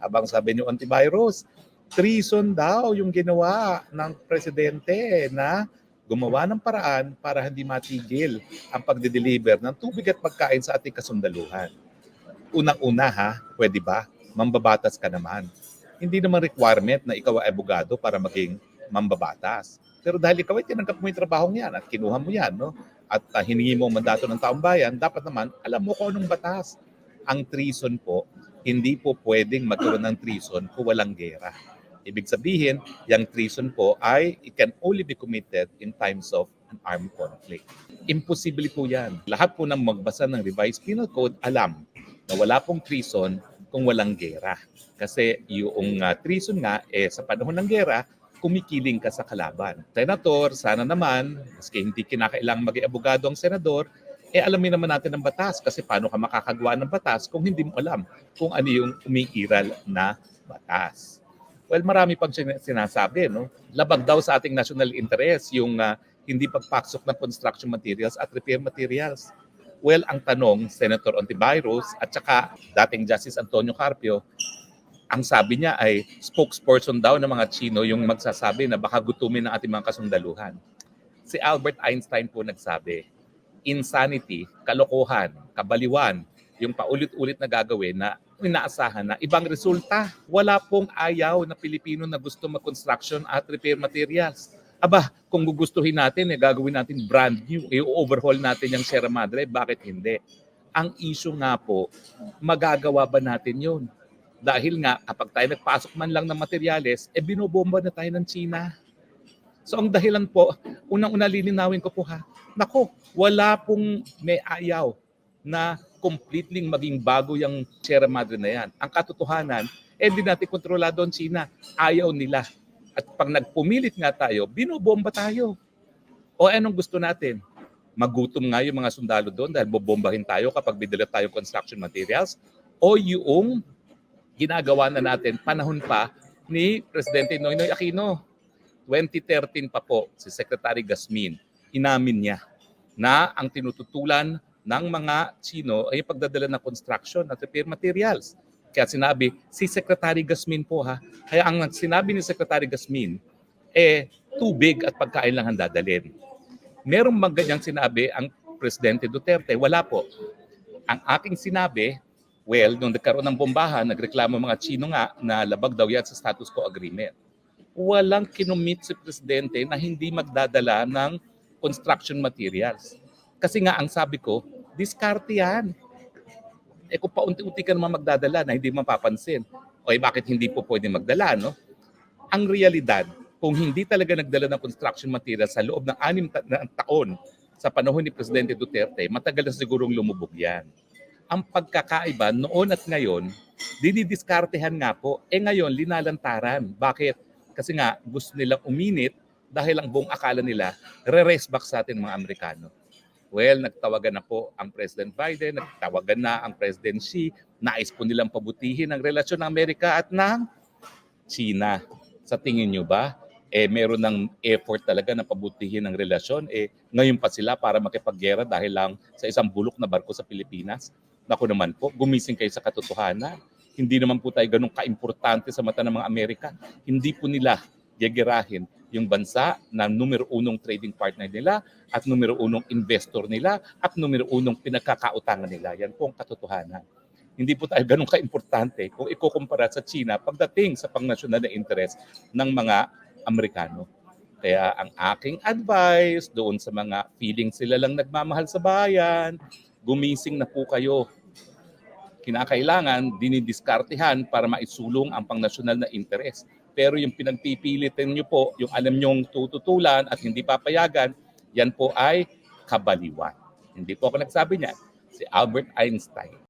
Habang sabi niyo antivirus, treason daw yung ginawa ng presidente na gumawa ng paraan para hindi matigil ang pagde-deliver ng tubig at pagkain sa ating kasundaluhan. Unang-una ha, pwede ba? Mambabatas ka naman. Hindi naman requirement na ikaw ay abogado para maging mambabatas. Pero dahil ikaw ay tinanggap mo yung trabaho yan at kinuha mo yan, no? at uh, hiningi mo ang mandato ng taong bayan, dapat naman alam mo kung anong batas. Ang treason po, hindi po pwedeng magkaroon ng treason kung walang gera. Ibig sabihin, yung treason po ay it can only be committed in times of an armed conflict. Imposible po yan. Lahat po ng magbasa ng revised penal code alam na wala pong treason kung walang gera. Kasi yung uh, treason nga, eh, sa panahon ng gera, kumikiling ka sa kalaban. Senator, sana naman, maski hindi kinakailangang maging abogado ang senador, eh alamin naman natin ang batas kasi paano ka makakagawa ng batas kung hindi mo alam kung ano yung umiiral na batas. Well, marami pang sin- sinasabi, no? Labag daw sa ating national interest yung uh, hindi pagpaksok ng construction materials at repair materials. Well, ang tanong, Senator Ontiveros at saka dating Justice Antonio Carpio, ang sabi niya ay spokesperson daw ng mga Chino yung magsasabi na baka gutumin ng ating mga kasundaluhan. Si Albert Einstein po nagsabi, insanity, kalokohan, kabaliwan, yung paulit-ulit na gagawin na inaasahan na ibang resulta. Wala pong ayaw na Pilipino na gusto mag-construction at repair materials. Aba, kung gugustuhin natin, eh, gagawin natin brand new, i-overhaul natin yung Sierra Madre, bakit hindi? Ang issue nga po, magagawa ba natin yun? Dahil nga, kapag tayo nagpasok man lang ng materyales, eh binobomba na tayo ng China. So ang dahilan po, unang-una lilinawin ko po ha, nako, wala pong may ayaw na completely maging bago yung Sierra Madre na yan. Ang katotohanan, eh di natin kontrolado ang China. Ayaw nila. At pag nagpumilit nga tayo, binobomba tayo. O anong gusto natin? Magutom nga yung mga sundalo doon dahil bobombahin tayo kapag bidala tayo construction materials o yung ginagawa na natin panahon pa ni Presidente Noynoy Aquino. 2013 pa po si Secretary Gasmin, inamin niya na ang tinututulan ng mga Chino ay pagdadala ng construction at repair materials. Kaya sinabi, si Secretary Gasmin po ha, kaya ang sinabi ni Secretary Gasmin, eh, tubig at pagkain lang ang dadalhin. Merong mga ganyang sinabi ang Presidente Duterte, wala po. Ang aking sinabi, well, nung nagkaroon ng bombahan, nagreklamo mga Chino nga na labag daw yan sa status quo agreement. Walang kinumit si Presidente na hindi magdadala ng construction materials. Kasi nga ang sabi ko, diskarte yan. Eh kung paunti-unti ka naman magdadala na hindi mapapansin, o bakit hindi po pwede magdala, no? Ang realidad, kung hindi talaga nagdala ng construction materials sa loob ng anim ta- na taon sa panahon ni Presidente Duterte, matagal na sigurong lumubog yan. Ang pagkakaiba noon at ngayon, dinidiskartehan nga po. Eh ngayon, linalantaran. Bakit? Kasi nga, gusto nilang uminit dahil ang buong akala nila, re-race back sa atin mga Amerikano. Well, nagtawagan na po ang President Biden, nagtawagan na ang President Xi, nais po nilang pabutihin ang relasyon ng Amerika at ng China. Sa tingin nyo ba, eh meron ng effort talaga na pabutihin ang relasyon, eh ngayon pa sila para makipaggera dahil lang sa isang bulok na barko sa Pilipinas? Naku naman po, gumising kayo sa katotohanan. Hindi naman po tayo ganun kaimportante sa mata ng mga Amerika. Hindi po nila gegerahin yung bansa na numero unong trading partner nila at numero unong investor nila at numero unong pinagkakautangan nila. Yan po ang katotohanan. Hindi po tayo ganun ka-importante kung ikukumpara sa China pagdating sa pangnasyonal na interest ng mga Amerikano. Kaya ang aking advice doon sa mga feeling sila lang nagmamahal sa bayan, gumising na po kayo. Kinakailangan dinidiskartehan para maisulong ang pangnasyonal na interest. Pero yung pinagpipilitin nyo po, yung alam nyong tututulan at hindi papayagan, yan po ay kabaliwan. Hindi po ako nagsabi niyan. Si Albert Einstein.